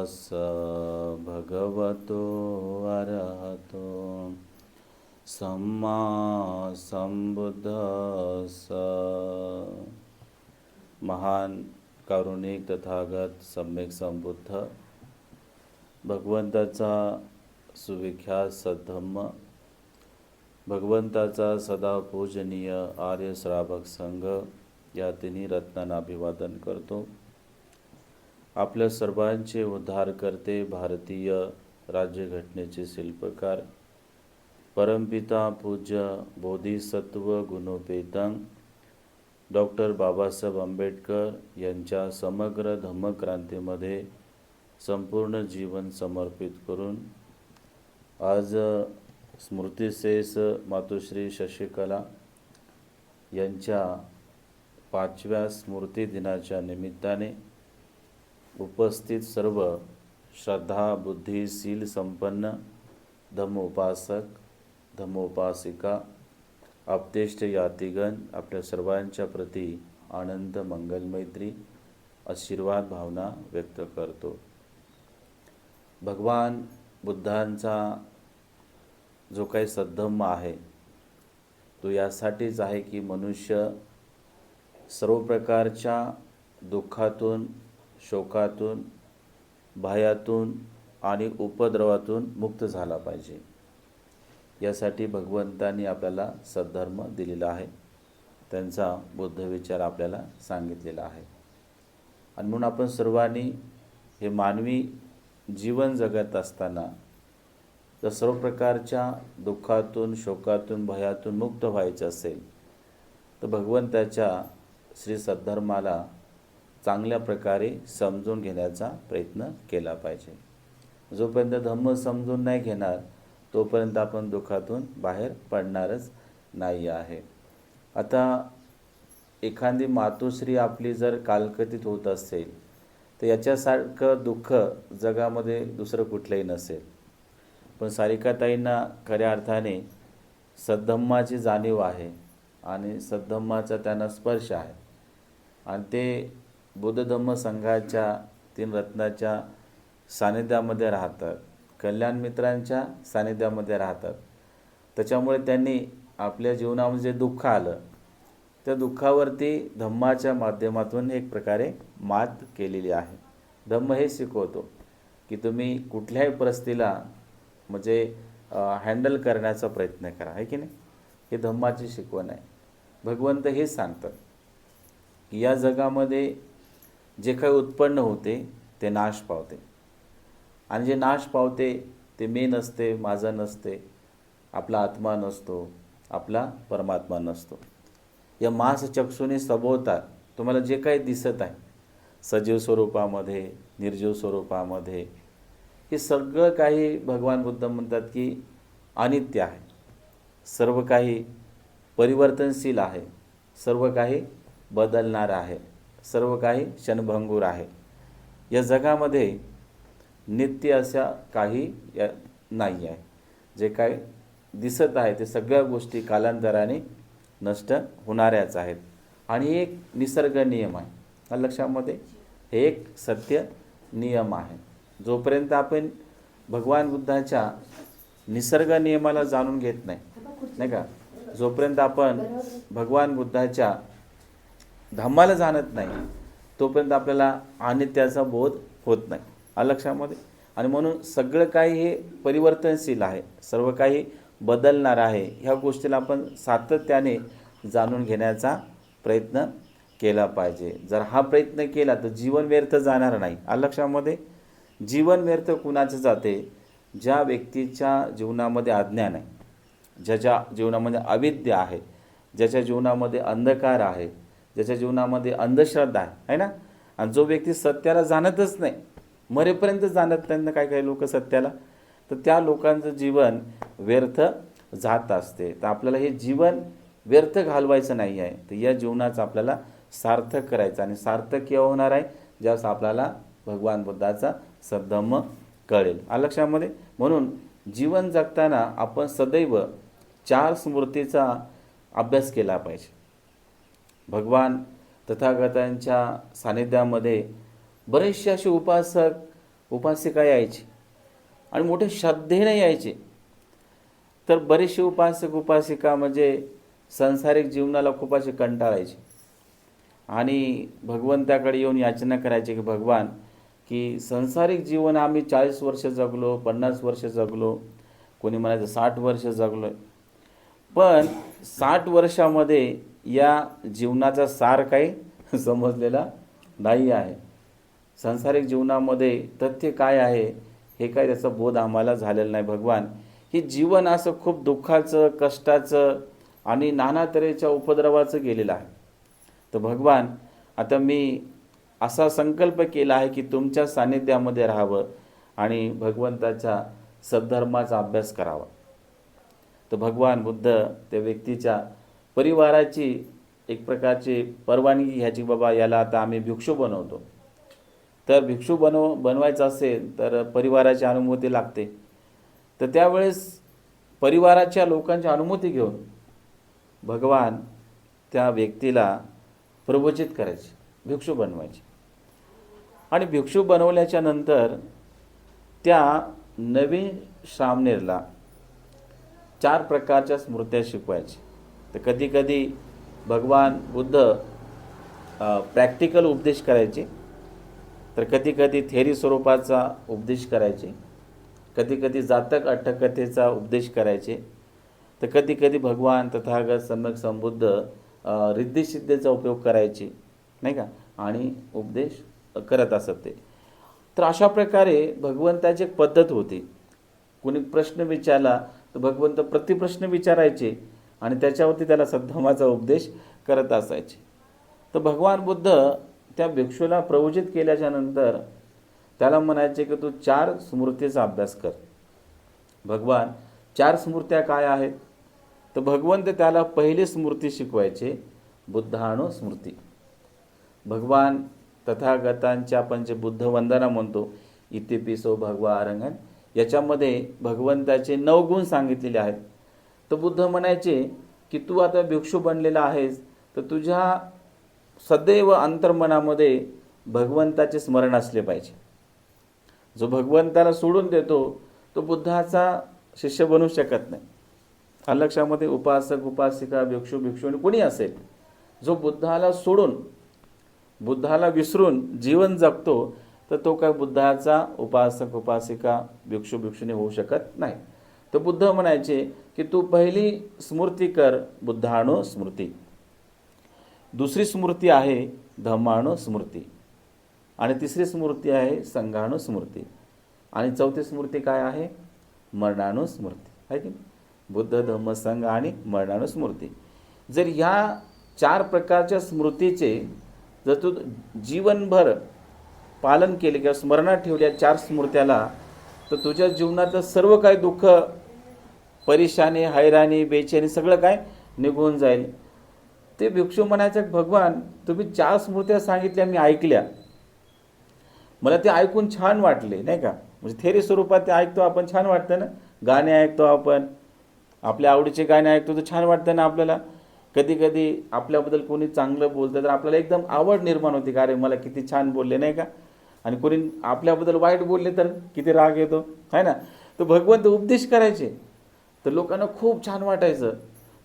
तस् भगवतो अरहतो। सम्मा संबुद्धस महान कारुणिक तथागत सम्यक संबुद्ध। भगवंताचा सुविख्यात सद्धम्म। भगवंताचा सदा पूजनीय आर्य श्रावक संघ। या तिन्ही रत्नांना अभिवादन करतो। आपल्या सर्वांचे उद्धार करते भारतीय राज्यघटनेचे शिल्पकार परमपिता पूज्य बोधिसत्व गुणोपेतंग डॉक्टर बाबासाहेब आंबेडकर यांच्या समग्र धम्मक्रांतीमध्ये संपूर्ण जीवन समर्पित करून आज स्मृतिशेष मातोश्री शशिकला यांच्या पाचव्या स्मृती दिनाच्या निमित्ताने उपस्थित सर्व श्रद्धा बुद्धिशील संपन्न धम्मोपासक धम्मोपासिका आपतेष्ट यातिगण आपल्या सर्वांच्या प्रती आनंद मंगलमैत्री आशीर्वाद भावना व्यक्त करतो. भगवान बुद्धांचा जो काही सद्धम्म आहे तो यासाठीच आहे की मनुष्य सर्व प्रकारच्या दुःखातून शोकातून भयातून आणि उपद्रवातून मुक्त झाला पाहिजे. यासाठी भगवंतांनी आपल्याला सद्धर्म दिलेला आहे. त्यांचा बुद्ध विचार आपल्याला सांगितलेला आहे. आणि म्हणून आपण सर्वांनी हे मानवी जीवन जगत असताना जर सर्व प्रकारच्या दुःखातून शोकातून भयातून मुक्त व्हायचं असेल तर भगवंताच्या श्री सद्धर्माला चांगल्या प्रकारे समजून घेण्याचा प्रयत्न केला पाहिजे. जोपर्यंत धम्म समजून नाही घेणार तोपर्यंत आपण दुःखातून बाहेर पडणारच नाही आहे. आता एखादी मातोश्री आपली जर कालकथित होत असेल तर याच्यासारखं दुःख जगामध्ये दुसरं कुठलंही नसेल. पण सारिकाताईंना खऱ्या अर्थाने सद्धम्माची जाणीव आहे आणि सद्धम्माचा त्यांना स्पर्श आहे. आणि ते बुद्धधम्म संघाच्या तीन रत्नाच्या सानिध्यामध्ये राहतात. कल्याण मित्रांच्या सानिध्यामध्ये राहतात. त्याच्यामुळे त्यांनी आपल्या जीवनामध्ये जे दुःख आलं त्या दुःखावरती धम्माच्या माध्यमातून एक प्रकारे मात केलेली आहे. धम्म हे शिकवतो की तुम्ही कुठल्याही परिस्थितीला म्हणजे हँडल करण्याचा प्रयत्न करा आहे की नाही? हे धम्माची शिकवण आहे. भगवंत हे सांगतात की या जगामध्ये जे काही उत्पन्न होते ते नाश पावते. आणि जे नाश पावते ते मी नसते माझं नसते आपला आत्मा नसतो आपला परमात्मा नसतो. या मास चक्षुने सभोवतात तुम्हाला जे काही दिसत आहे सजीव स्वरूपामध्ये निर्जीव स्वरूपामध्ये हे सगळं काही भगवान बुद्ध म्हणतात की अनित्य आहे. सर्व काही परिवर्तनशील आहे. सर्व काही बदलणार आहे. सर्व काही क्षणभंगूर आहे. या जगामध्ये नित्य अशा काही या नाही आहे. जे काय दिसत आहे ते सगळ्या गोष्टी कालांतराने नष्ट होणाऱ्याच आहेत. आणि एक निसर्ग नियम आहे. हा लक्षामध्ये हे एक सत्य नियम आहे. जोपर्यंत आपण भगवान बुद्धाच्या निसर्ग नियमाला जाणून घेत नाही नाही का? जोपर्यंत आपण भगवान बुद्धाच्या धम्माला जाणत नाही तोपर्यंत आपल्याला अनित्याचा बोध होत नाही लक्षामध्ये आणि म्हणून सगळं काही हे परिवर्तनशील आहे सर्व काही बदलणार आहे ह्या गोष्टीला आपण सातत्याने जाणून घेण्याचा प्रयत्न केला पाहिजे. जर हा प्रयत्न केला तर जीवन व्यर्थ जाणार नाही. लक्षामध्ये जीवन व्यर्थ कुणाचं जाते? ज्या व्यक्तीच्या जीवनामध्ये अज्ञान आहे ज्याच्या जीवनामध्ये अविद्या आहे ज्याच्या जीवनामध्ये अंधकार आहे ज्याच्या जीवनामध्ये अंधश्रद्धा आहे है ना? आणि जो व्यक्ती सत्याला जाणतच नाही मरेपर्यंत जाणत त्यांना काही काही लोक सत्याला? तर त्या लोकांचं जीवन व्यर्थ जात असते. तर आपल्याला हे जीवन व्यर्थ घालवायचं नाही आहे. तर या जीवनाचं आपल्याला सार्थक करायचं आणि सार्थक केव्हा होणार आहे? ज्यावेळेस आपल्याला भगवान बुद्धाचा सद्धम्म कळेल. आ लक्षामध्ये? म्हणून जीवन जगताना आपण सदैव चार स्मृतीचा अभ्यास केला पाहिजे. भगवान तथागतांच्या सानिध्यामध्ये बरेचसे असे उपासक उपासिका यायची आणि मोठे श्रद्धेने यायचे. तर बरेचसे उपासक उपासिका म्हणजे संसारिक जीवनाला खूप असे कंटाळायचे आणि भगवंताकडे येऊन याचना करायची की भगवान की संसारिक जीवन आम्ही चाळीस वर्ष जगलो पन्नास वर्ष जगलो कोणी म्हणायचं साठ वर्ष जगलो पण साठ वर्षामध्ये या जीवनाचा सार काही समजलेला नाही आहे. सांसारिक जीवनामध्ये तथ्य काय आहे हे काय त्याचा बोध आम्हाला झालेला नाही. भगवान हे जीवन असं खूप दुःखाचं कष्टाचं आणि नाना तऱ्हेच्या उपद्रवाचं गेलेलं आहे. तर भगवान आता मी असा संकल्प केला आहे की तुमच्या सान्निध्यामध्ये राहावं आणि भगवंताच्या सद्धर्माचा अभ्यास करावा. तर भगवान बुद्ध त्या व्यक्तीच्या परिवाराची एक प्रकारची परवानगी घ्यायची बाबा याला आता आम्ही भिक्षू बनवतो. तर भिक्षू बनव बनवायचं असेल तर परिवाराची अनुमती लागते. तर त्यावेळेस परिवाराच्या लोकांची अनुमती घेऊन भगवान त्या व्यक्तीला प्रवचित करायचे भिक्षू बनवायचे. आणि भिक्षू बनवल्याच्या नंतर त्या नवीन श्रामनेरला चार प्रकारच्या स्मृत्या शिकवायच्या तर कधीकधी भगवान बुद्ध प्रॅक्टिकल उपदेश करायचे. तर कधीकधी थेरी स्वरूपाचा उपदेश करायचे. कधीकधी जातक अट्टकथेचा उपदेश करायचे. तर कधीकधी भगवान तथागत सम्यक संबुद्ध रिद्धिसिद्धेचा उपयोग करायचे. नाही का? आणि उपदेश करत असत ते. तर अशा प्रकारे भगवंताची एक पद्धत होती. कोणी प्रश्न विचारला तर भगवंत प्रतिप्रश्न विचारायचे. आणि त्याच्यावरती त्याला सद्धमाचा उपदेश करत असायचे. तर भगवान बुद्ध त्या भिक्षूला प्रवचित केल्याच्यानंतर त्याला म्हणायचे की तू चार स्मृतीचा अभ्यास कर. भगवान चार स्मृत्या काय आहेत? तर भगवंत त्याला पहिली स्मृती शिकवायचे बुद्धाणु स्मृती. भगवान तथागतांच्या आपण जे बुद्ध वंदना म्हणतो इतिपिसो भगवा आरंगण याच्यामध्ये भगवंताचे नऊ गुण सांगितलेले आहेत. तर बुद्ध म्हणायचे की तू आता भिक्षू बनलेला आहेस तर तुझ्या सदैव अंतर्मनामध्ये भगवंताचे स्मरण असले पाहिजे. जो भगवंताला सोडून देतो तो बुद्धाचा शिष्य बनू शकत नाही. लक्षामध्ये उपासक उपासिका भिक्षू भिक्षू कुणी कोणी असेल जो बुद्धाला सोडून बुद्धाला विसरून जीवन जगतो तर तो काय बुद्धाचा उपासक उपासिका भिक्षू भिक्षुनी होऊ शकत नाही. तर बुद्ध म्हणायचे की तू पहिली स्मृती कर बुद्धाणु स्मृती. दुसरी स्मृती आहे धम्माणु स्मृती. आणि तिसरी स्मृती आहे संघाणु स्मृती. आणि चौथी स्मृती काय आहे? मरणाणु स्मृती. आहे की बुद्ध धम्म संघ आणि मरणाणु स्मृती. जर ह्या चार प्रकारच्या स्मृतीचे जर तू जीवनभर पालन केले किंवा स्मरणात ठेवल्या चार स्मृत्याला तर तुझ्या जीवनातलं सर्व काही दुःख परेशानी हैराणी बेचैनी सगळं काय निघून जाईल. ते भिक्षू म्हणायचं भगवान तुम्ही चार स्मृत्या सांगितल्या मी ऐकल्या. मला ते ऐकून छान वाटले नाही का? म्हणजे थेरी स्वरूपात ते ऐकतो आपण छान वाटतं ना? गाणे ऐकतो आपण. आपल्या आवडीचे गाणे ऐकतो तर छान वाटतं ना आपल्याला? कधी कधी आपल्याबद्दल कोणी चांगलं बोलतं तर आपल्याला एकदम आवड निर्माण होती का अरे मला किती छान बोलले नाही का? आणि कोणी आपल्याबद्दल वाईट बोलले तर किती राग येतो आहे ना? तर भगवंत उपदेश करायचे. तर लोकांना खूप छान वाटायचं.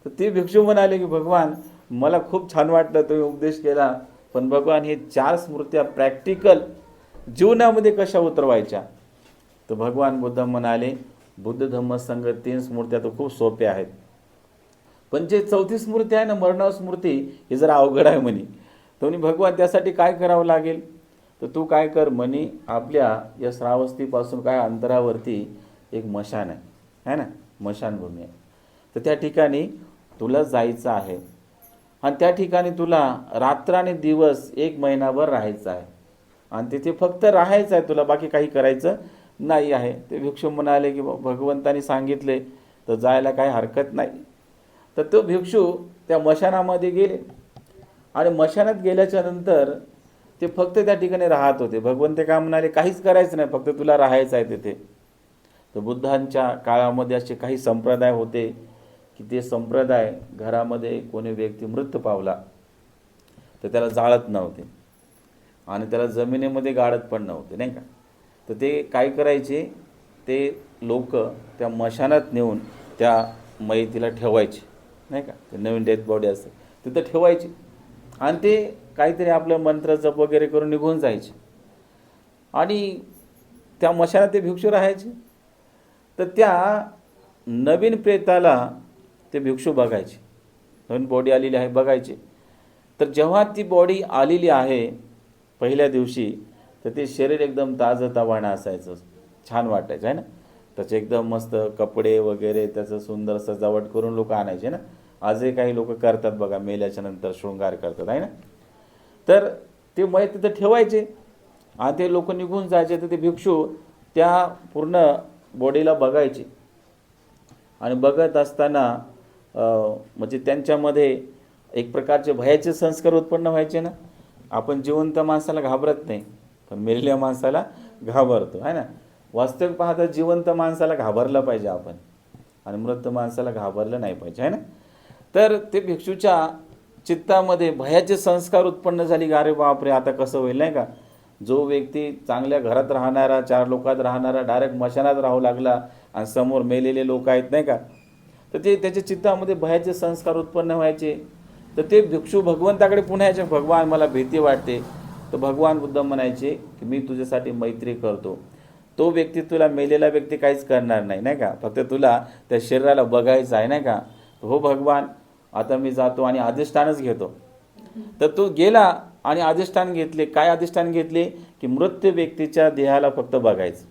तर ते भिक्षू म्हणाले की भगवान मला खूप छान वाटलं तुम्ही उपदेश केला पण भगवान हे चार स्मृत्या प्रॅक्टिकल जीवनामध्ये कशा उतरवायच्या? तर भगवान बुद्ध म्हणाले बुद्ध धम्म संघ तीन स्मृत्या तर खूप सोप्या आहेत. पण जे चौथी स्मृती आहे ना मरणाव स्मृती ही जरा अवघड आहे म्हणे. तर म्हणे भगवान त्यासाठी काय करावं लागेल? तर तू काय कर म्हणे आपल्या या श्रावस्तीपासून काय अंतरावरती एक मशान आहे है ना? मशानभूमी आहे. तर त्या ठिकाणी तुला जायचं आहे. आणि त्या ठिकाणी तुला रात्र आणि दिवस एक महिनाभर राहायचं आहे. आणि तिथे फक्त राहायचं आहे तुला बाकी काही करायचं नाही आहे. ते भिक्षू म्हणाले की भगवंतानी सांगितले तर जायला काही हरकत नाही. तर तो भिक्षू त्या मशानामध्ये गेले. आणि मशानात गेल्याच्यानंतर ते फक्त त्या ठिकाणी राहत होते. भगवंत काय म्हणाले काहीच करायचं नाही फक्त तुला राहायचं आहे तिथे. तर बुद्धांच्या काळामध्ये असे काही संप्रदाय होते की ते संप्रदाय घरामध्ये कोणी व्यक्ती मृत पावला तर त्याला जाळत नव्हते. आणि त्याला जमिनीमध्ये गाडत पण नव्हते नाही का? तर ते काय करायचे? ते लोक त्या मशानात नेऊन त्या मैतीला ठेवायचे नाही का? ते नवीन डेथ बॉडी असते तिथं ठेवायचे. आणि ते काहीतरी आपलं मंत्र जप वगैरे करून निघून जायचे. आणि त्या मशानात ते भिक्षू राहायचे. तर त्या नवीन प्रेताला ते भिक्षू बघायचे. नवीन बॉडी आलेली आहे बघायचे. तर जेव्हा ती बॉडी आलेली आहे पहिल्या दिवशी तर ते शरीर एकदम ताजंतवाणं असायचं. छान वाटायचं आहे ना? त्याचे एकदम मस्त कपडे वगैरे त्याचं सुंदर सजावट करून लोक आणायचे ना? आजही काही लोक करतात बघा मेल्याच्या नंतर शृंगार करतात आहे ना? तर ते मय तिथं ठेवायचे. आणि ते लोक निघून जायचे तर ते भिक्षू त्या पूर्ण बॉडीला बघायचे. आणि बघत असताना म्हणजे त्यांच्यामध्ये एक प्रकारचे भयाचे संस्कार उत्पन्न व्हायचे ना. आपण जिवंत माणसाला घाबरत नाही पण मेलेल्या माणसाला घाबरतो आहे ना. वास्तविक पाहता जिवंत माणसाला घाबरलं पाहिजे आपण. आणि मृत माणसाला घाबरलं नाही पाहिजे आहे ना. तर ते भिक्षूच्या चित्तामध्ये भयाचे संस्कार उत्पन्न झाली का अरे बापरे आता कसं होईल नाही का? जो व्यक्ती चांगल्या घरात राहणारा चार लोकात राहणारा डायरेक्ट मशानात राहू लागला आणि समोर मेलेले लोक आहेत नाही का? तर ते त्याच्या चित्तामध्ये भयाचे संस्कार उत्पन्न व्हायचे. तर ते भिक्षू भगवंताकडे पुन्हा याच्या भगवान मला भीती वाटते. तर भगवान बुद्ध म्हणायचे की मी तुझ्यासाठी मैत्री करतो. तो व्यक्ती तुला मेलेला व्यक्ती काहीच करणार नाही नाही का? फक्त तुला त्या शरीराला बघायचं आहे नाही का? हो भगवान आता मी जातो आणि अधिष्ठानच घेतो. तर तो गेला आणि अधिष्ठान घेतले. काय अधिष्ठान घेतले? की मृत्यू व्यक्तीच्या देहाला फक्त बघायचं.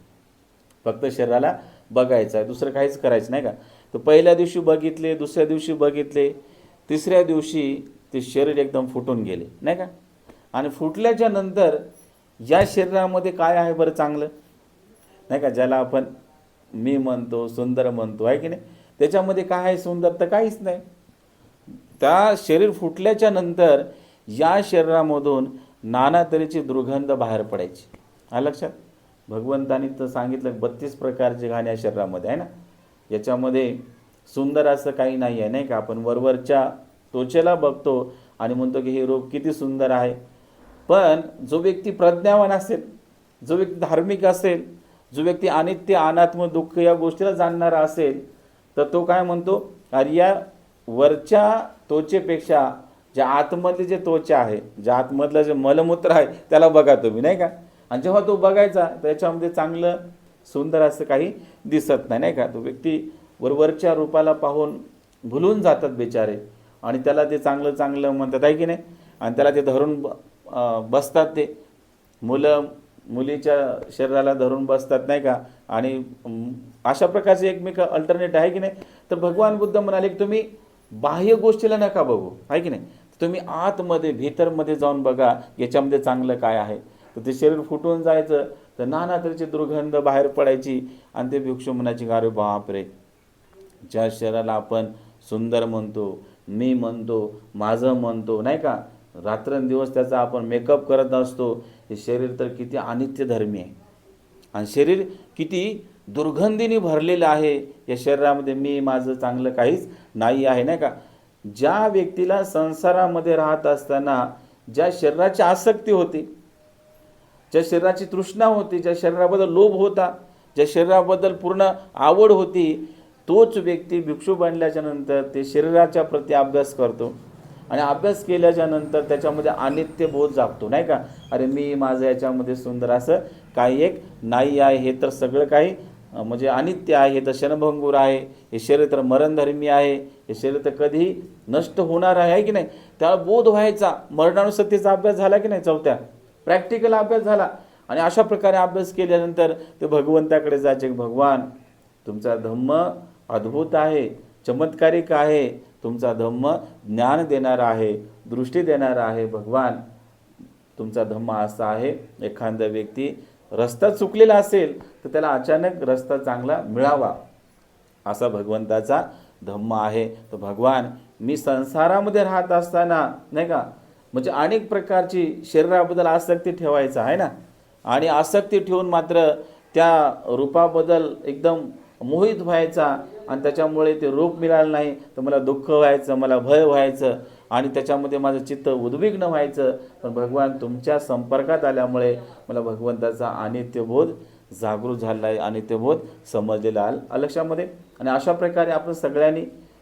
फक्त शरीराला बघायचं आहे. दुसरं काहीच करायचं नाही का? तर पहिल्या दिवशी बघितले दुसऱ्या दिवशी बघितले तिसऱ्या दिवशी ते शरीर एकदम फुटून गेले. नाही का? आणि फुटल्याच्या नंतर या शरीरामध्ये काय आहे बरं चांगलं? नाही का? ज्याला आपण मी म्हणतो सुंदर म्हणतो आहे की नाही? त्याच्यामध्ये काय आहे सुंदर? तर काहीच नाही. त्या शरीर फुटल्याच्या नंतर या शरीरामधून नाना तऱ्हेची दुर्गंध बाहेर पडायची. हा लक्षात? भगवंतानी तर सांगितलं बत्तीस प्रकारचे घाण या शरीरामध्ये आहे ना? याच्यामध्ये सुंदर असं काही नाही आहे नाही का? आपण वरवरच्या त्वचेला बघतो आणि म्हणतो की हे रोग किती सुंदर आहे. पण जो व्यक्ती प्रज्ञावान असेल जो व्यक्ती धार्मिक असेल जो व्यक्ती अनित्य अनात्म दुःख या गोष्टीला जाणणारा असेल तर तो काय म्हणतो? अरे या वरच्या त्वचेपेक्षा ज्या आतमधले जे त्वचा आहे ज्या आतमधलं जे मलमूत्र आहे त्याला बघा तुम्ही नाही का? आणि जेव्हा तो बघायचा त्याच्यामध्ये चांगलं सुंदर असं काही दिसत नाही नाही का? तो व्यक्ती वरवरच्या रूपाला पाहून भुलून जातात बेचारे. आणि त्याला ते चांगलं चांगलं म्हणतात आहे की नाही? आणि त्याला ते धरून ब- बसतात ते. मुलं मुलीच्या शरीराला धरून बसतात नाही का? आणि अशा प्रकारचे एकमेक अल्टरनेट आहे की नाही? तर भगवान बुद्ध म्हणाले की तुम्ही बाह्य गोष्टीला नका बघू आहे की नाही? तुम्ही आतमध्ये भीतरमध्ये जाऊन बघा याच्यामध्ये चांगलं काय आहे. तर ते शरीर फुटून जायचं तर नाना तऱ्हेची दुर्गंध बाहेर पडायची आणि ते भिक्षू म्हणायची का अरे बापरे ज्या शरीराला आपण सुंदर म्हणतो मी म्हणतो माझं म्हणतो नाही का? रात्रंदिवस त्याचा आपण मेकअप करत असतो हे शरीर तर किती अनित्य धर्मी आहे. आणि शरीर किती दुर्गंधीने भरलेलं आहे या शरीरामध्ये मी माझं चांगलं काहीच नाही आहे नाही का? ज्या व्यक्तीला संसारामध्ये राहत असताना ज्या शरीराची आसक्ती होती ज्या शरीराची तृष्णा होती ज्या शरीराबद्दल लोभ होता ज्या शरीराबद्दल पूर्ण आवड होती तोच व्यक्ती भिक्षू बनल्याच्या नंतर ते शरीराच्या प्रती अभ्यास करतो. आणि अभ्यास केल्याच्यानंतर त्याच्यामध्ये अनित्य बोध जागतो नाही का? अरे मी माझं याच्यामध्ये सुंदर असं काही एक नाही आहे हे तर सगळं काही म्हणजे अनित्य आहे हे तर क्षणभंगूर आहे हे शरीर तर मरणधर्मी आहे हे शरीर तर कधी नष्ट होणार आहे की नाही? त्याला बोध व्हायचा. मरणानुसतीचा अभ्यास झाला की नाही चौथ्या? प्रॅक्टिकल अभ्यास झाला. आणि अशा प्रकारे अभ्यास केल्यानंतर ते भगवंताकडे जायचे. भगवान तुमचा धम्म अद्भुत आहे चमत्कारिक आहे. तुमचा धम्म ज्ञान देणारा आहे दृष्टी देणारा आहे. भगवान तुमचा धम्म असा आहे एखादा व्यक्ती रस्ता चुकलेला असेल तर त्याला अचानक रस्ता चांगला मिळावा असा भगवंताचा धम्म आहे. तर भगवान मी संसारामध्ये राहत असताना नाही का? म्हणजे अनेक प्रकारची शरीराबद्दल आसक्ती ठेवायचा आहे ना? आणि आसक्ती ठेवून मात्र त्या रूपाबद्दल एकदम मोहित व्हायचा आणि त्याच्यामुळे ते रूप मिळालं नाही. तर मला दुःख व्हायचं मला भय व्हायचं आणि त्याच्यामध्ये माझं चित्त उद्विग्न व्हायचं. पण भगवान तुमच्या संपर्कात आल्यामुळे मला भगवंताचा अनित्यबोध जागृत झालेला आहे आणि ते बोध समजलेलं आहे लक्षामध्ये आणि अशा प्रकारे आपण सगळ्यांनी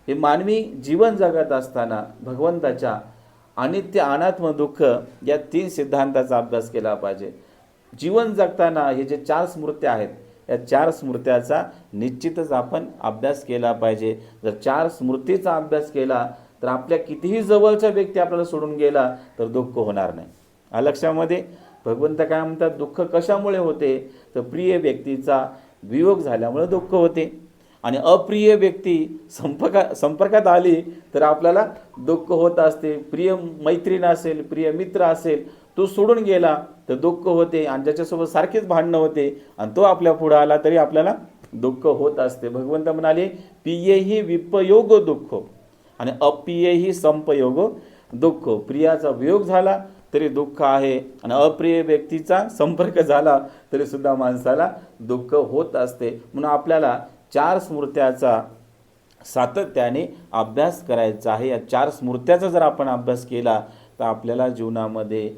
हे मानवी जीवन जगत असताना भगवंताच्या अनित्य अनात्म दुःख या तीन सिद्धांताचा अभ्यास केला पाहिजे. जीवन जगताना हे जे चार स्मृत्या आहेत या चार स्मृत्याचा निश्चितच आपण अभ्यास केला पाहिजे. जर चार स्मृतीचा अभ्यास केला तर आपल्या कितीही जवळचा व्यक्ती आपल्याला सोडून गेला तर दुःख होणार नाही. लक्षामध्ये भगवंत काय म्हणतात दुःख कशामुळे होते? तर प्रिय व्यक्तीचा वियोग झाल्यामुळे दुःख होते. आणि अप्रिय व्यक्ती संपर्का संपर्कात आली तर आपल्याला दुःख होत असते. प्रिय मैत्रीण असेल प्रिय मित्र असेल तो सोडून गेला तर दुःख होते आणि ज्याच्यासोबत सारखेच भांडणं होते आणि तो आपल्या पुढं आला तरी आपल्याला दुःख होत असते. भगवंत म्हणाले पियेही विपयोग दुःख आणि अप्रियही संपयोग दुःख. प्रियाचा वियोग झाला तरी दुःख आहे. आणि अप्रिय व्यक्तीचा संपर्क झाला तरीसुद्धा माणसाला दुःख होत असते. म्हणून आपल्याला चार स्मृत्याचा सातत्याने अभ्यास करायचा आहे. या चार स्मृत्याचा जर आपण अभ्यास केला तर आपल्याला जीवनामध्ये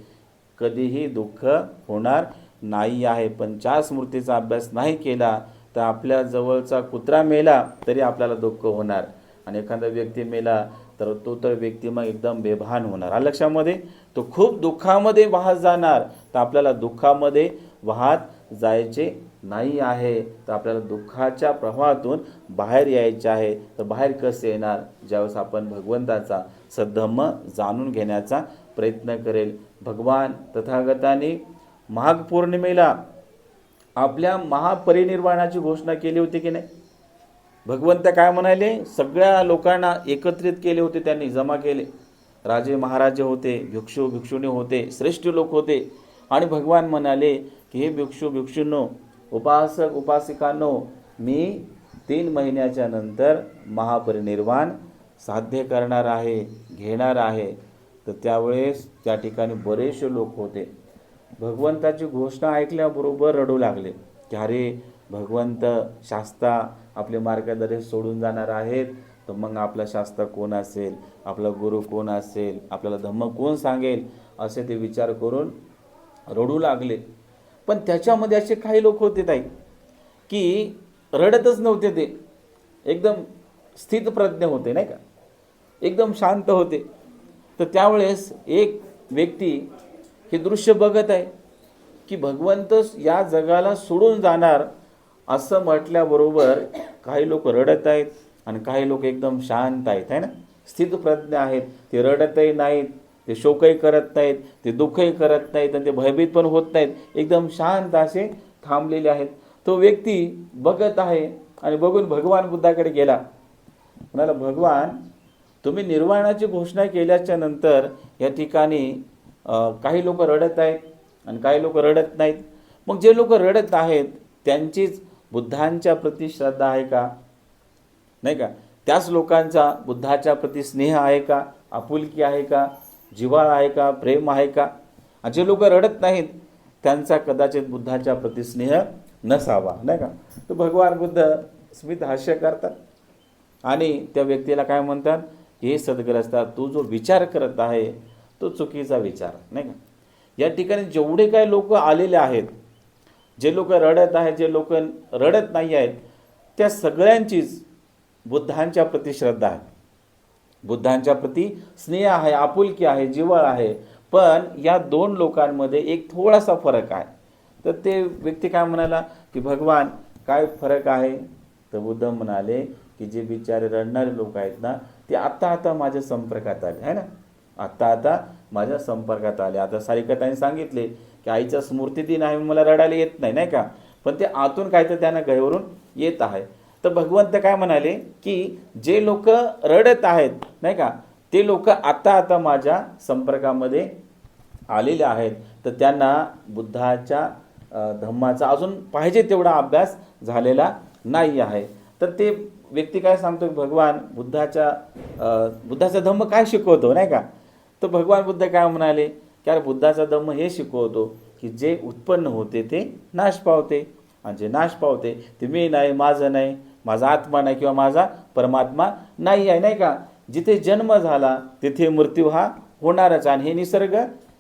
कधीही दुःख होणार नाही आहे. पण चार स्मृतीचा अभ्यास नाही केला तर आपल्या जवळचा कुत्रा मेला तरी आपल्याला दुःख होणार. आणि एखादा व्यक्ती मेला तर तो तर व्यक्ती मग एकदम बेभान होणार. हा लक्षामध्ये तो खूप दुःखामध्ये वाहत जाणार तर आपल्याला दुःखामध्ये वाहत जायचे नाही आहे. तर आपल्याला दुःखाच्या प्रवाहातून बाहेर यायचे आहे. तर बाहेर कसे येणार? ज्यावेळेस आपण भगवंताचा सद्धम्म जाणून घेण्याचा प्रयत्न करेल. भगवान तथागताने माघ पौर्णिमेला आपल्या महापरिनिर्वाणाची घोषणा केली होती की नाही? भगवंत काय म्हणाले? सगळ्या लोकांना एकत्रित केले होते त्यांनी जमा केले. राजे महाराजे होते भिक्षू भिक्षुणी होते श्रेष्ठ लोक होते. आणि भगवान म्हणाले की हे भिक्षू भिक्षूंनो उपासक उपासिकांनो मी तीन महिन्याच्या नंतर महापरिनिर्वाण साध्य करणार आहे घेणार आहे. तर त्यावेळेस त्या ठिकाणी बरेचसे लोक होते. भगवंताची घोषणा ऐकल्याबरोबर रडू लागले. की अरे भगवंत शास्ता आपले मार्गदर्शक सोडून जाणार आहेत. तर मग आपलं शास्त्र कोण असेल? आपला गुरु कोण असेल? आपल्याला धम्म कोण सांगेल? असे ते विचार करून रडू लागले. पण त्याच्यामध्ये असे काही लोक होते ताई की रडतच नव्हते ते. एकदम स्थितप्रज्ञ होते नाही का? एकदम शांत होते. तर त्यावेळेस एक व्यक्ती हे दृश्य बघत आहे की भगवंत या जगाला सोडून जाणार असं म्हटल्याबरोबर काही लोक रडत आहेत. आणि काही लोक एकदम शांत आहेत है ना? स्थितप्रज्ञ आहेत ते रडतही नाहीत ते शोकही करत नाहीत ते दुःखही करत नाहीत आणि ते भयभीत पण होत नाहीत. एकदम शांत असे थांबलेले आहेत. तो व्यक्ती बघत आहे आणि बघून भगवान बुद्धाकडे गेला. म्हणाला भगवान तुम्ही निर्वाणाची घोषणा केल्याच्यानंतर या ठिकाणी काही लोक रडत आहेत आणि काही लोक रडत नाहीत. मग जे लोक रडत आहेत त्यांचीच बुद्धांच्या प्रती श्रद्धा आहे का? नाही का? त्याच लोकांचा बुद्धाच्या प्रती स्नेह आहे का? आपुलकी आहे का? जिव्हाळा आहे का? प्रेम आहे का? जे लोक रडत नाहीत त्यांचा कदाचित बुद्धाच्या प्रती स्नेह नसावा. नाही का? तर भगवान बुद्ध स्मित हास्य करतात. आणि त्या व्यक्तीला काय म्हणतात? हे सद्ग्रस्ता तू जो विचार करत आहे तो चुकीचा विचार. नाही का? या ठिकाणी जेवढे काही लोक आलेले आहेत जे लोक रडत आहेत जे लोक रडत नाही आहेत त्या सगळ्यांचीच बुद्धांच्या प्रती श्रद्धा आहे. बुद्धांच्या प्रती स्नेह आहे आपुलकी आहे जिव्हाळ आहे. पण या दोन लोकांमध्ये एक थोडासा फरक आहे. तर ते व्यक्ती काय म्हणाला की भगवान काय फरक आहे? तर बुद्ध म्हणाले की जे बिचारे रडणारे लोक आहेत ना ते आत्ता आता माझ्या संपर्कात आले. आहे ना? आत्ता आता माझ्या संपर्कात आले. आता सारिकताने सांगितले की आईचा स्मृती दिन आहे मला रडायला येत नाही नाही का? पण ते आतून काय तर त्यांना गैवरून येत आहे. तर भगवंत काय म्हणाले की जे लोक रडत आहेत नाही का ते लोक आता आता माझ्या संपर्कामध्ये आलेले आहेत. तर त्यांना बुद्धाच्या धम्माचा अजून पाहिजे तेवढा अभ्यास झालेला नाही आहे. तर ते व्यक्ती काय सांगतो की भगवान बुद्धाच्या बुद्धाचा धम्म काय शिकवतो नाही का? तर भगवान बुद्ध काय म्हणाले की अरे बुद्धाचा धम्म हे शिकवतो की जे उत्पन्न होते ते नाश पावते. आणि जे नाश पावते ते मी नाही माझं नाही. माझा आत्मा नाही किंवा माझा परमात्मा नाही आहे नाही का? जिथे जन्म झाला तिथे मृत्यू हा होणारच आणि हे निसर्ग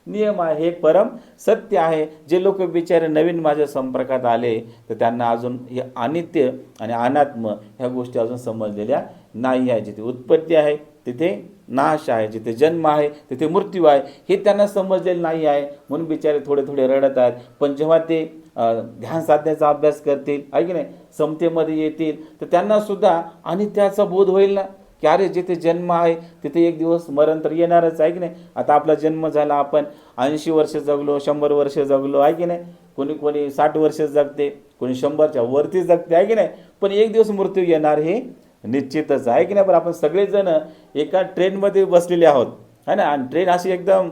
नियम आहे हे परम सत्य आहे. जे लोक बिचारे नवीन माझ्या संपर्कात आले तर त्यांना अजून हे अनित्य आणि अनात्म ह्या गोष्टी अजून समजलेल्या नाही आहे. जिथे उत्पत्ती आहे तिथे नाश आहे. जिथे जन्म आहे तिथे मृत्यू आहे हे त्यांना समजलेलं नाही आहे. म्हणून बिचारे थोडे थोडे रडत आहेत. पण जेव्हा ते ध्यान साधण्याचा अभ्यास करतील आहे की नाही? समतेमध्ये येतील तर त्यांनासुद्धा आणि त्याचा बोध होईल ना? की अरे जिथे जन्म आहे तिथे एक दिवस मरण तर येणारच आहे की नाही? आता आपला जन्म झाला आपण ऐंशी वर्ष जगलो शंभर वर्ष जगलो आहे की नाही? कोणी कोणी साठ वर्ष जगते कोणी शंभरच्या वरती जगते आहे की नाही? पण एक दिवस मृत्यू येणार हे निश्चितच आहे की नाही? पण आपण सगळेजण एका ट्रेनमध्ये बसलेले आहोत है ना? आणि ट्रेन अशी एकदम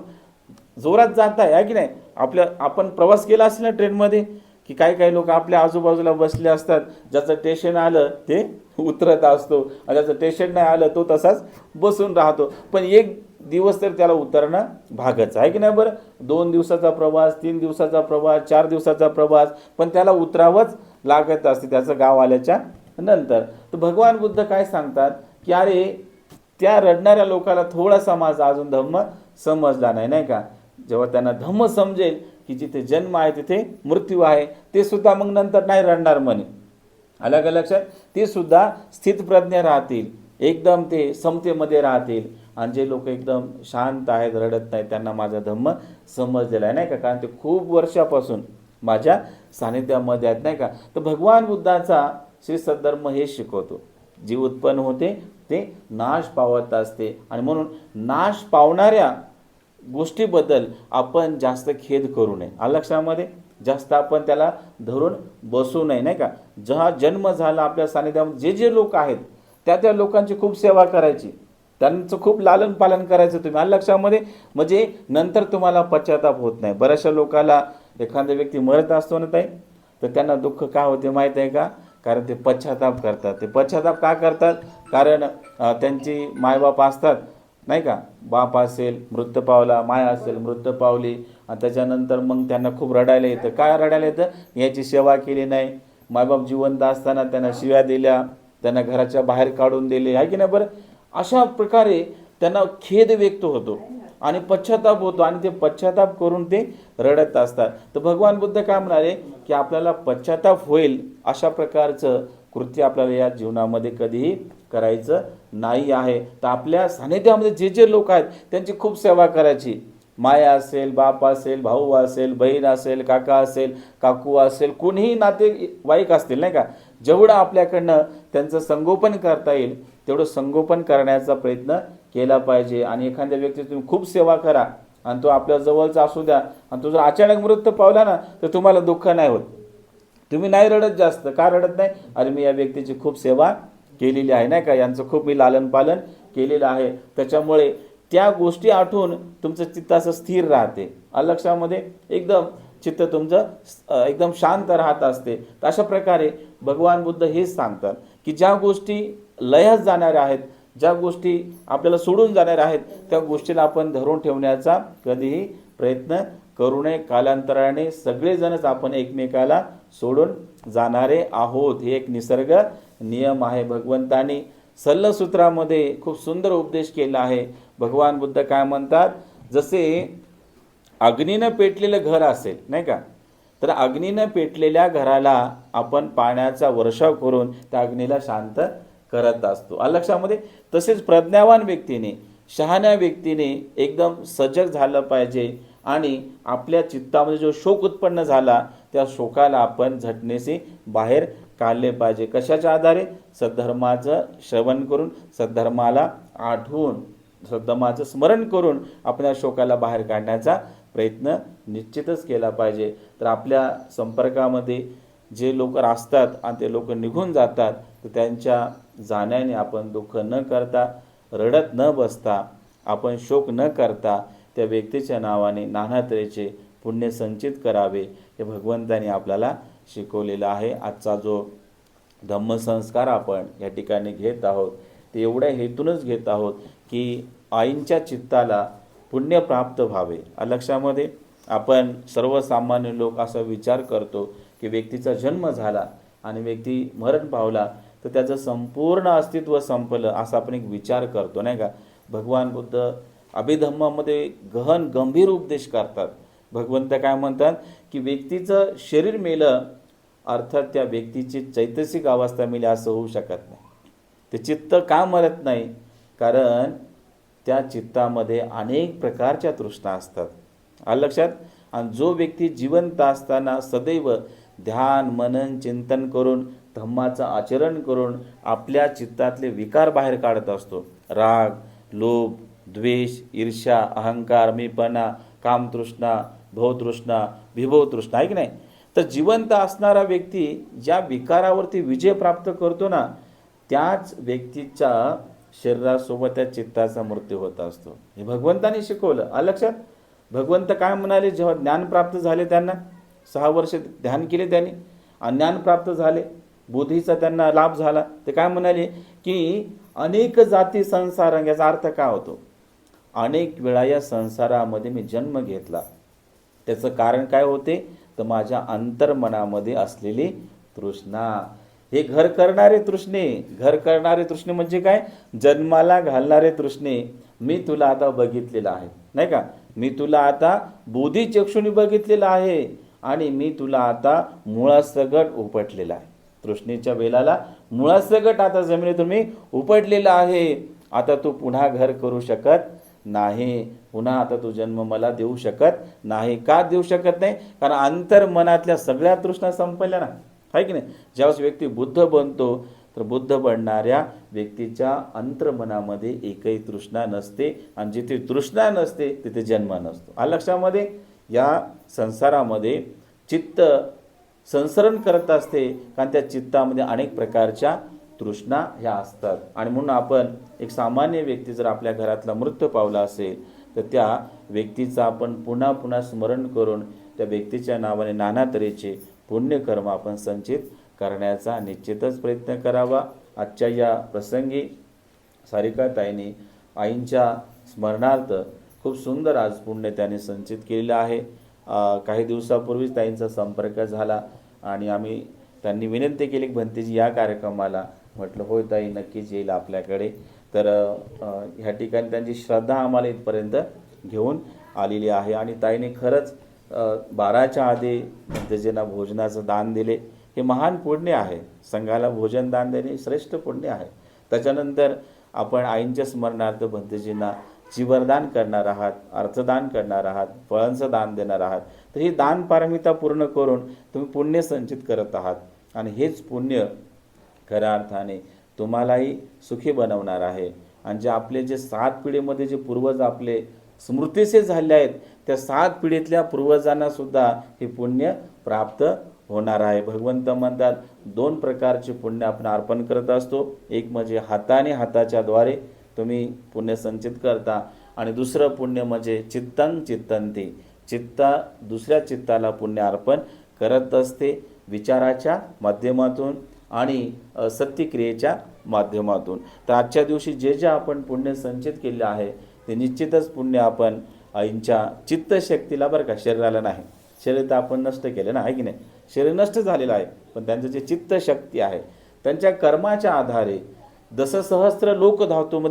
जोरात जात आहे आहे की नाही? आपल्या आपण प्रवास केला असेल ना ट्रेनमध्ये की काही काही लोक आपल्या आजूबाजूला बसले असतात ज्याचं टेशन आलं ते उतरत असतो. आणि ज्याचं टेशन नाही आलं तो तसाच बसून राहतो. पण एक दिवस तर त्याला उतरणं भागच आहे की नाही बरं? दोन दिवसाचा प्रवास तीन दिवसाचा प्रवास चार दिवसाचा प्रवास पण त्याला उतरावंच लागत असते त्याचं गाव आल्याच्यानंतर. तर भगवान बुद्ध काय सांगतात? की अरे त्या रडणाऱ्या लोकाला थोडासा माझा अजून धम्म समजला नाही नाही का? जेव्हा त्यांना धम्म समजेल की जिथे जन्म आहे तिथे मृत्यू आहे. ते सुद्धा मग नंतर नाही रडणार म्हणे. अलग लक्षात ते सुद्धा स्थितप्रज्ञ राहतील. एकदम ते समतेमध्ये राहतील. आणि जे लोक एकदम शांत आहेत रडत नाहीत त्यांना माझा धम्म समजलेला आहे नाही का? कारण ते खूप वर्षापासून माझ्या सानिध्यामध्ये आहेत नाही का? तर भगवान बुद्धाचा श्री सद्धर्म हे शिकवतो. जी उत्पन्न होते ते नाश पावत असते. आणि म्हणून नाश पावणाऱ्या गोष्टीबद्दल आपण जास्त खेद करू नये. आलं लक्षामध्ये जास्त आपण त्याला धरून बसू नये नाही का? जेव्हा जन्म झाला आपल्या सानिध्यामध्ये जे जे लोक आहेत त्या त्या लोकांची खूप सेवा करायची. त्यांचं खूप लालन पालन करायचं तुम्ही. आलं लक्षामध्ये म्हणजे नंतर तुम्हाला पश्चाताप होत नाही. बऱ्याचशा लोकाला एखादा व्यक्ती मरत असतो ना ताई तर त्यांना दुःख का होते माहीत आहे का? कारण ते पश्चाताप करतात. ते पश्चाताप का करतात? कारण त्यांची मायबाप असतात. नाही का? बाप असेल मृत पावला माय असेल मृत पावली आणि त्याच्यानंतर मग त्यांना खूप रडायला येतं. काय रडायला येतं? याची सेवा केली नाही. मायबाप जिवंत असताना त्यांना शिव्या दिल्या त्यांना घराच्या बाहेर काढून दिले. आहे की नाही बरं? अशा प्रकारे त्यांना खेद व्यक्त होतो आणि पश्चाताप होतो आणि ते पश्चाताप करून ते रडत असतात. तर भगवान बुद्ध काय म्हणाले? की आपल्याला पश्चाताप होईल अशा प्रकारचं कृत्य आपल्याला या जीवनामध्ये कधीही करायचं नाही आहे. तर आपल्या सानिध्यामध्ये जे जे लोक आहेत त्यांची खूप सेवा करायची. माया असेल बाप असेल भाऊ असेल बहीण असेल काका असेल काकू असेल कोणीही नातेवाईक असतील नाही का? जेवढं आपल्याकडनं त्यांचं संगोपन करता येईल तेवढं संगोपन करण्याचा प्रयत्न केला पाहिजे. आणि एखाद्या व्यक्ती तुम्ही खूप सेवा करा. आणि तो आपल्या जवळचा असू द्या. आणि तो जर अचानक मृत्यू पावला ना तर तुम्हाला दुःख नाही होत. तुम्ही नाही रडत जास्त. का रडत नाही? अरे मी या व्यक्तीची खूप सेवा केलेली आहे नाही का? यांचं खूप मी लालनपालन केलेलं आहे. त्याच्यामुळे त्या गोष्टी आठवून तुमचं चित्त असं स्थिर राहते. अलक्षामध्ये एकदम चित्त तुमचं एकदम शांत राहत असते. तर अशा प्रकारे भगवान बुद्ध हेच सांगतात की ज्या गोष्टी लयच जाणाऱ्या आहेत ज्या गोष्टी आपल्याला सोडून जाणाऱ्या आहेत त्या गोष्टीला आपण धरून ठेवण्याचा कधीही प्रयत्न करू नये. कालांतराने सगळेजणच आपण एकमेकाला सोडून जाणारे आहोत. हे एक निसर्ग नियम आहे. भगवंतानी सल्लसूत्रामध्ये खूप सुंदर उपदेश केला आहे. भगवान बुद्ध काय म्हणतात? जसे अग्नीनं पेटलेलं घर असेल नाही का? तर अग्नीनं पेटलेल्या घराला आपण पाण्याचा वर्षाव करून त्या अग्नीला शांत करत असतो. आलं लक्षामध्ये? तसेच प्रज्ञावान व्यक्तीने शहाण्या व्यक्तीने एकदम सजग झालं पाहिजे आणि आपल्या चित्तामध्ये जो शोक उत्पन्न झाला त्या शोकाला आपण झटणेसे बाहेर काढले पाहिजे. कशाच्या आधारे? सद्धर्माचं श्रवण करून सद्धर्माला आठवून सद्धर्माचं स्मरण करून आपण या शोकाला बाहेर काढण्याचा प्रयत्न निश्चितच केला पाहिजे. तर आपल्या संपर्कामध्ये जे लोक असतात आणि ते लोक निघून जातात तर त्यांच्या जाण्याने आपण दुःख न करता रडत न बसता आपण शोक न करता त्या व्यक्तीच्या नावाने नाना तऱ्हेचे पुण्य संचित करावे. हे भगवंताने आपल्याला शिकवलेलं आहे. आजचा जो धम्मसंस्कार आपण या ठिकाणी घेत आहोत ते एवढ्या हेतूनच घेत आहोत की आईंच्या चित्ताला पुण्य प्राप्त व्हावे. लक्षामध्ये आपण सर्वसामान्य लोक असा विचार करतो की व्यक्तीचा जन्म झाला आणि व्यक्ती मरण पावला तर त्याचं संपूर्ण अस्तित्व संपलं असा आपण एक विचार करतो नाही का? भगवान बुद्ध अभिधम्मामध्ये गहन गंभीर उपदेश करतात. भगवंत काय म्हणतात की व्यक्तीचं शरीर मेलं अर्थात त्या व्यक्तीची चैतसिक अवस्था मिळेल असं होऊ शकत नाही. ते चित्त का मरत नाही? कारण त्या चित्तामध्ये अनेक प्रकारच्या तृष्णा असतात. आलं लक्षात? आणि जो व्यक्ती जिवंत असताना सदैव ध्यान मनन चिंतन करून धम्माचं आचरण करून आपल्या चित्तातले विकार बाहेर काढत असतो. राग लोभ द्वेष ईर्ष्या अहंकार मीपणा कामतृष्णा भवतृष्णा विभवतृष्णा आहे की नाही? तर जिवंत असणारा व्यक्ती ज्या विकारावरती विजय प्राप्त करतो ना त्याच व्यक्तीच्या शरीरासोबत त्या चित्ताचा मृत्यू होत असतो. हे भगवंताने शिकवलं. आलं लक्षात? भगवंत काय म्हणाले? जेव्हा ज्ञान प्राप्त झाले त्यांना सहा वर्ष ध्यान केले त्यांनी आणि ज्ञान प्राप्त झाले बुद्धीचा त्यांना लाभ झाला. ते काय म्हणाले? की अनेक जाती संसार याचा अर्थ काय होतो? अनेक वेळा या संसारामध्ये मी जन्म घेतला. त्याचं कारण काय होते? तर माझ्या अंतर्मनामध्ये असलेली तृष्णा. हे घर करणारे तृष्णे. घर करणारे तृष्णे म्हणजे काय? जन्माला घालणारे तृष्णे. मी तुला आता बघितलेलं आहे. नाही का? मी तुला आता बोधी चक्षुनी बघितलेलं आहे. आणि मी तुला आता मुळासकट उपटलेला आहे. तृष्णेच्या वेलाला मुळासकट आता जमिनीतून मी उपटलेला आहे. आता तू पुन्हा घर करू शकत नाही पुन्हा आता तू जन्म मला देऊ शकत नाही. का देऊ शकत नाही? कारण अंतर्मनातल्या सगळ्या तृष्णा संपल्या ना. आहे की नाही? ज्यावेळेस व्यक्ती बुद्ध बनतो तर बुद्ध बनणाऱ्या व्यक्तीच्या अंतर्मनामध्ये एकही तृष्णा नसते. आणि जिथे तृष्णा नसते तिथे जन्म नसतो. आ लक्षामध्ये? या संसारामध्ये चित्त संसरण करत असते. कारण त्या चित्तामध्ये अनेक प्रकारच्या तृष्णा ह्या असतात. आणि म्हणून आपण एक सामान्य व्यक्ती जर आपल्या घरातला मृत्यू पावला असेल तर त्या व्यक्तीचं आपण पुन्हा पुन्हा स्मरण करून त्या व्यक्तीच्या नावाने नाना तऱ्हेचे पुण्यकर्म आपण संचित करण्याचा निश्चितच प्रयत्न करावा. आजच्या या प्रसंगी सारिकाताईंनी आईंच्या स्मरणार्थ खूप सुंदर आज पुण्य त्याने संचित केलेलं आहे. काही दिवसापूर्वीच ताईंचा संपर्क झाला आणि आम्ही त्यांनी विनंती केली की भंतीजी या कार्यक्रमाला म्हटलं होय ताई नक्कीच येईल आपल्याकडे. तर ह्या ठिकाणी त्यांची श्रद्धा आम्हाला इथपर्यंत घेऊन आलेली आहे आणि ताईने खरंच बाराच्या आधी भंतेजींना भोजनाचं दान दिले. हे महान पुण्य आहे. संघाला भोजन दान देणे श्रेष्ठ पुण्य आहे. त्याच्यानंतर आपण आईंच्या स्मरणार्थ भंतजींना जीवरदान करणार आहात अर्थदान करणार आहात फळांचं दान देणार आहात. तर ही दान पारमिता पूर्ण करून तुम्ही पुण्य संचित करत आहात. आणि हेच पुण्य खऱ्या अर्थाने तुम्हालाही सुखी बनवणार आहे. आणि जे आपले जे सात पिढीमध्ये जे पूर्वज आपले स्मृतीचे झाले आहेत त्या सात पिढीतल्या पूर्वजांना सुद्धा हे पुण्य प्राप्त होणार आहे. भगवंत म्हणतात दोन प्रकारचे पुण्य आपण अर्पण करत असतो. एक म्हणजे हाताने हाताच्या द्वारे तुम्ही पुण्य संचित करता आणि दुसरं पुण्य म्हणजे चित्तं चित्तंती. चित्ता दुसऱ्या चित्ताला पुण्य अर्पण करत असते. विचाराच्या माध्यमातून आणि सत्यक्रियेच्या माध्यमातून. तर आजच्या दिवशी जे जे आपण पुण्य संचित केले आहे ते निश्चितच पुण्य आपण आईंच्या चित्तशक्तीला बरं का शरीराला नाही. शरीर तर आपण नष्ट केलं ना आहे की नाही? शरीर नष्ट झालेलं आहे पण त्यांचं जे चित्तशक्ती आहे त्यांच्या कर्माच्या आधारे दस सहस्त्र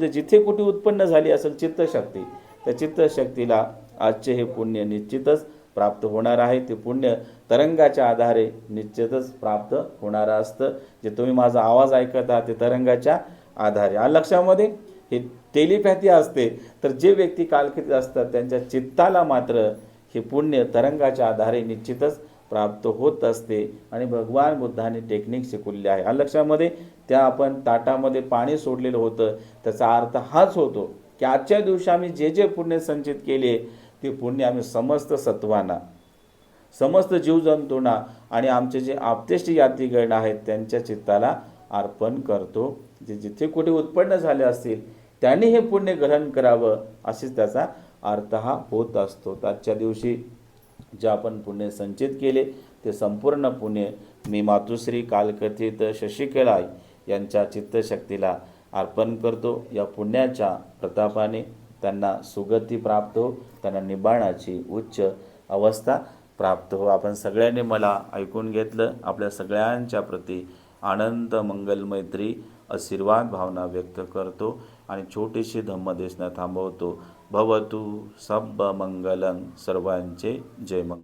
जिथे कुठे उत्पन्न झाली असेल चित्तशक्ती त्या चित्तशक्तीला आजचे हे पुण्य निश्चितच प्राप्त होणार आहे. ते पुण्य तरंगाच्या आधारे निश्चितच प्राप्त होणारं असतं. जे तुम्ही माझा आवाज ऐकत आहात ते तरंगाच्या आधारे. आ लक्षामध्ये? हे टेलिपॅथी असते. तर जे व्यक्ती कालखित असतात त्यांच्या चित्ताला मात्र हे पुण्य तरंगाच्या आधारे निश्चितच प्राप्त होत असते. आणि भगवान बुद्धाने टेक्निक शिकवलेली आहे. आ लक्षामध्ये? त्या आपण ताटामध्ये पाणी सोडलेलं होतं. त्याचा अर्थ हाच होतो की आजच्या दिवशी आम्ही जे जे पुण्य संचित केले ते पुण्य आम्ही समस्त सत्वांना समस्त जीवजंतूंना आणि आमचे जे आपतेष्ट यात्रीगण आहेत त्यांच्या चित्ताला अर्पण करतो. जे जिथे कुठे उत्पन्न झाले असतील त्यांनी हे पुण्य ग्रहण करावं असेच त्याचा अर्थ हा होत असतो. आजच्या दिवशी जे आपण पुण्य संचित केले ते संपूर्ण पुण्य मी मातुश्री कालकथित शशिकलाय यांच्या चित्तशक्तीला अर्पण करतो. या पुण्याच्या प्रतापाने त्यांना सुगती प्राप्त हो त्यांना निबाणाची उच्च अवस्था प्राप्त हो. आपण सगळ्यांनी मला ऐकून घेतलं आपल्या सगळ्यांच्या प्रती आनंद मंगल मैत्री आशीर्वाद भावना व्यक्त करतो आणि छोटीशी धम्मदेशना थांबवतो. भवतु सब मंगलं सर्वांचे जय मंगल.